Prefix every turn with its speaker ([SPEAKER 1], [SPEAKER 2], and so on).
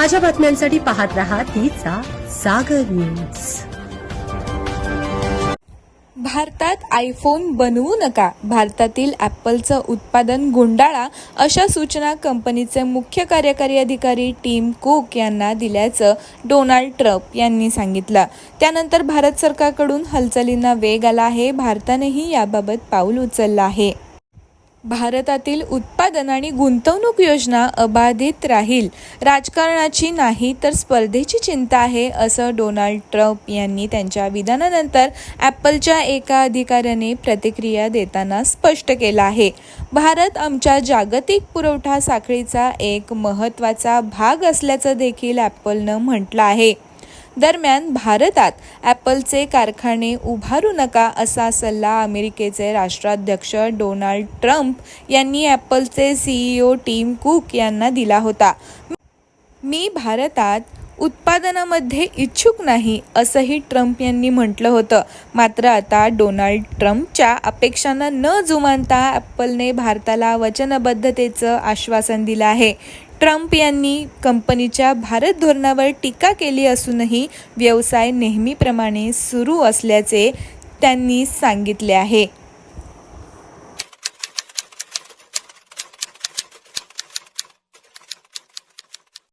[SPEAKER 1] ताज्या बातम्यांसाठी पाहत रहा तिचा सागर न्यूज.
[SPEAKER 2] भारतात आयफोन बनवू नका. भारतातील ॲपलचं उत्पादन गुंडाळा अशा सूचना कंपनीचे मुख्य कार्यकारी अधिकारी टीम कुक यांना दिल्याचं डोनाल्ड ट्रम्प यांनी सांगितलं. त्यानंतर भारत सरकारकडून हालचालींना वेग आला आहे. भारतानेही याबाबत पाऊल उचललं आहे. भारतातील उत्पादन आणि गुंतवणूक योजना अबाधित राहील. राजकारणाची नाही तर स्पर्धेची चिंता आहे असं डोनाल्ड ट्रम्प यांनी त्यांच्या विधानानंतर ॲपलच्या एका अधिकाऱ्याने प्रतिक्रिया देताना स्पष्ट केलं आहे. भारत आमच्या जागतिक पुरवठा साखळीचा एक महत्त्वाचा भाग असल्याचं देखील ॲपलनं म्हटलं आहे. दरम्यान भारतात ॲपलचे कारखाने उभारू नका असा सल्ला अमेरिकेचे राष्ट्राध्यक्ष डोनाल्ड ट्रम्प यांनी ॲपलचे सीईओ टीम कुक यांना दिला होता. मी भारतात उत्पादनामध्ये इच्छुक नाही असंही ट्रम्प यांनी म्हटलं होतं. मात्र आता डोनाल्ड ट्रम्पच्या अपेक्षांना न जुमानता ॲपलने भारताला वचनबद्धतेचं आश्वासन दिलं आहे. ट्रम्प यांनी कंपनीच्या भारत धोरणावर टीका केली असूनही व्यवसाय नेहमीप्रमाणे सुरू असल्याचे त्यांनी सांगितले आहे.